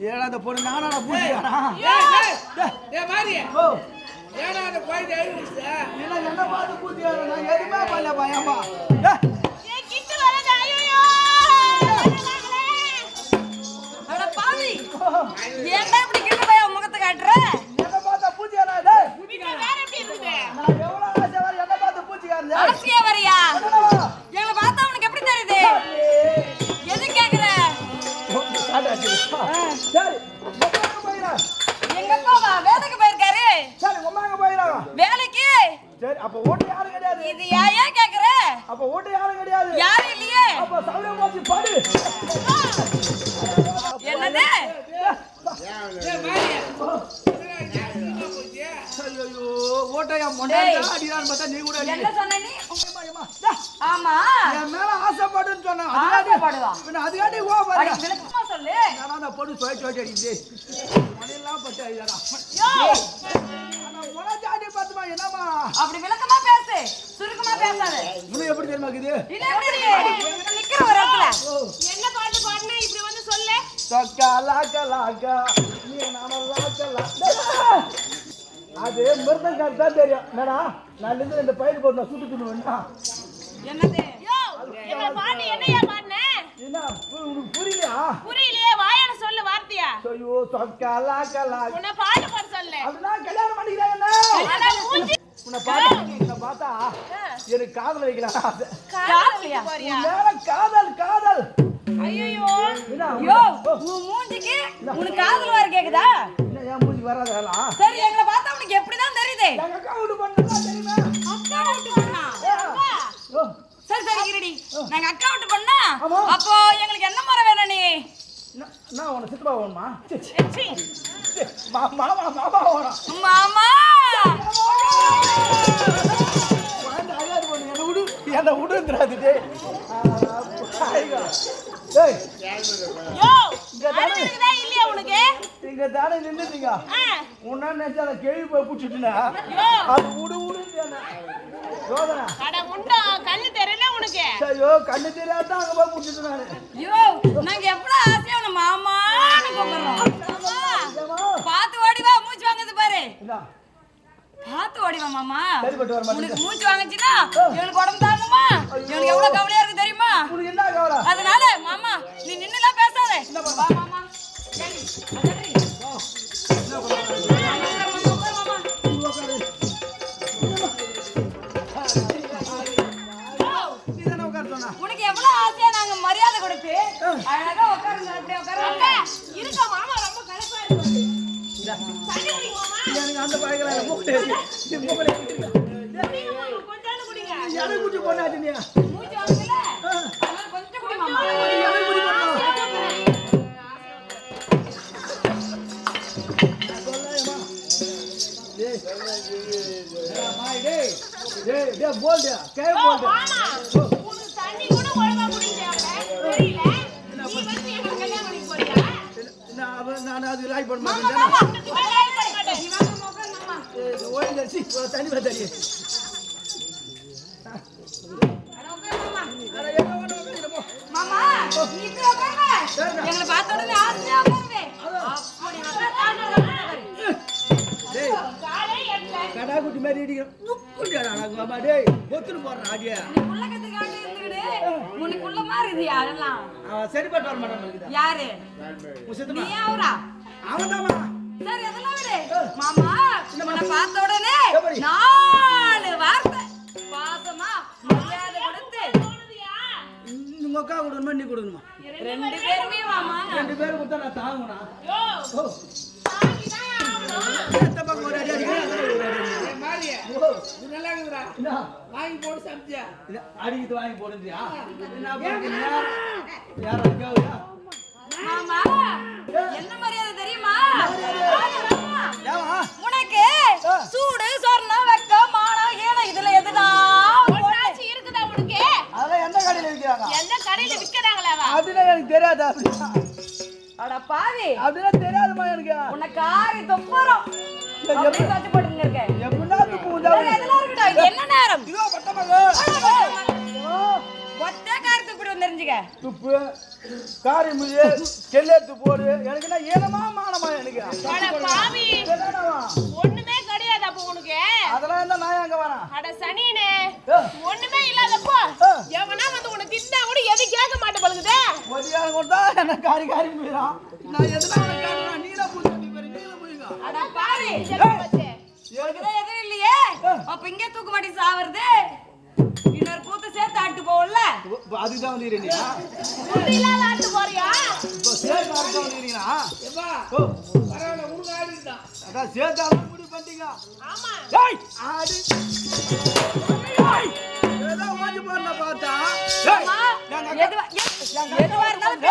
ஏடா அந்த பொண்ணு நானா பூச்சியாரா ஏ மாறி. ஓ. ஏடா அந்த குழந்தை எழுதிச்சு இல்ல என்ன பார்த்து பூச்சியாரா நான் எதுவுமே பண்ணல பயமா? ஏன்டா இப்படி கிட்ட போய் முகத்தை காட்டுற? சரி எங்க? வேலைக்கு போயிருக்காரு. சரி உமாங்க போயிடா வேலைக்கு? சரி அப்ப ஓட்டு யாரும் கிடையாது இது ஏன் கேக்குற? அப்ப ஓட்டு யாரும் கிடையாது யாரும் இல்லையே. அப்ப சவுளை போச்சு பாடு என்னது? ஏ மாறி என்னடா போச்சு ஐயோ ஓட்டையா மொண்டாடா அடிடான்னு பார்த்தா நீ கூட அடி. என்ன சொன்ன நீ? அம்மா, அம்மா. டா, ஆமா. என் மேல ஆசைப்படுன்னு சொன்னேன் ஆசைப்படுவா? அதுக்காண்டி சொல்லு. நான் அந்த பொண்ணு சுவை சுவை அடிக்குது? மணியெல்லாம் பட்டு அடிக்கிறா ஆனா உனச்சாடி பார்த்துமா என்னம்மா? அப்படி விளக்கமா பேசு. சுருக்கமா பேசாத. உனக்கு எப்படி தெரியுமா இருக்குது? நிக்கிற ஒரு இடத்துல. என்ன பாட்டு பாடுன இப்படி வந்து சொல்லு. சொக்கா லாக்கா லாக்கா. நீ நாம லாக்கா லாக்கா? அது மிருதங்காரு தான் தெரியும். என்னடா நான் இந்த பயிர் போட்டு நான் சுட்டு தின்னுவேன்னா. என்னது யோ எங்க பாட்டு என்னையா பாடுன என்ன பு- உனக்கு புரியலையா புரியலையே வாயால சொல்லு வார்த்தையா ஐயோ சொக்கா லாக்கா லாக்கா உன்னை பாட்டு பாட சொல்லு அதுதான் கல்யாணம் பண்ணிக்கிறேன் என்ன உன்னை உன்னை பார்த்தா எனக்கு காதல் வைக்கலாம். ஆசை. காதலியா மேல காதல் காதல். ஐயோ என்ன? யோ உன் மூஞ்சிக்கு உனக்கு காதல் வர கேக்குதா? என்ன என் மூஞ்சி சரி எங்களை பார்த்தா உனக்கு எப்படிதான் தெரியுது? எங்க அக்கா வீட்டு பண்ணா தெரியுமா? அக்கா விட்டு பண்ணா? ஓ, சரி சரி இருடி. நாங்க அக்கா விட்டு பண்ணா. அப்போ நான் உன சித்தப்பா வேணுமா மாமா! மாமா வேணும் மாமா என்னை விடு என்னை விடுன்றாது ஐயோ. இங்க தானே. இருக்குதா இல்லையா உனக்கு? இங்க தானே நின்றுட்டீங்க உன்னா நினைச்சா அதை கேள்வி போய் பிடிச்சிட்டுனா. அது விடு விடுன்னு கண்ணு தெரியல உனக்கு. ஐயோ கண்ணு தெரியாதான் அங்க போய் பிடிச்சிட்டு நானு யோ நாங்க எப்படா ஆசையா உன்னை மாமான்னு கூப்பிடுறோம் ஏம்மா? பார்த்து ஓடி வா மூச்சு வாங்குது பாரு இந்தா, பார்த்து ஓடி வா மாமா. உனக்கு மூச்சு வாங்குச்சுன்னா எனக்கு உடம்பு தாங்குமா? எனக்கு எவ்வளவு கவலையா குடி மாமா எனக்கு குட்டி பொண்ணா. டேய். டேய். டேய், டேய், போல்டு. எங்க வேணா உட்காருங்க, போ. மாமா நீ இப்படி உட்காருங்க எங்களை பார்த்த உடனே ஆசையா உட்காருவே அப்படி உட்காரு டேய், காலே எட்டல. கடா குட்டி மாதிரி இடிக்கிறோம். துப்புண்டியாடா, நாங்க அம்மா, டேய், பொத்துன்னு போடுறா, அடியே. நீ புள்ள கத்துக்காட்டு இருந்துக்கிட்டு உனக்கு உள்ள மாதிரி இது யாரெல்லாம்? சரிப்பட்டு வர மாட்டான். யாரு. நீ அவரா அவன்தாம்மா. சரி அதெல்லாம் விடு மாமா உன்னை பார்த்த உடனே? நாலு வார்த்தை பாசமா மரியாதை கொடுத்து. உங்க அக்கா கொடுக்கணுமா நீ கொடுக்கணுமா? ரெண்டு பேருமே மாமா. ரெண்டு பேரும் கொடுத்தா நான் எத்த பக்கம் ஒரு அடி அடிக்கிறேன் நல்லா இருக்குதுடா? வாங்கி போட்டு சமைச்சியா? அடிக்கிட்டு வாங்கி போடுறியா? என்ன பண்ணுறீங்க யாரும் கடையில் விற்கிறாங்க எந்த கடையில விக்கிறாங்களா அப்படின்னா எனக்கு தெரியாது அட பாவி. அப்படின்னா தெரியாதுமா எனக்கு. உன்னை காரி தொப்புறோம். அப்படியே காட்சி போட்டுங்க இருக்க எப்படின்னா இருக்கட்டும் இது? என்ன நேரம்? இதோ பட்டமாக ஒத்தே காரத்துக்கு இப்படி வந்து தெரிஞ்சுக்க துப்பு காரி முயு கெல்லெடுத்து போடு. எனக்கு என்ன ஏனமா மானமா எனக்கு? பாவி என்னடாவா? ஒண்ணுமே கிடையாது அப்ப உனக்கு அதெல்லாம் இருந்தா நான் எங்க வரேன் அட சனியனே ஏ, ஒண்ணுமே இல்லாதப்போ. எவனா வந்து உனக்கு தின்னா கூட எதுவும் கேட்க மாட்டே பழுகுதே மதியானம் கொண்டா என்ன காரி காரி போயிடான் நான் எதுனா உனக்கு காட்டுறேன் நீ தான் நீ பாரு, புரியுங்க அட பாரு எதுவும் இல்லையே? அப்ப இங்கே தூக்கு மாட்டி சாவறது இன்னொரு கூத்து சேர்த்து ஆட்டு போகல அதுதான் வந்து புத்தி இல்லாத ஆட்டு போறியா? இப்போ எப்பா பரவாயில்ல அதான் பண்ணிட்டீங்க. ஆமா. ஏய் ஆடி. ஏய், ஏதோ ஓடி போறத பார்த்தா. எதுவா எதுவா இருந்தாலும்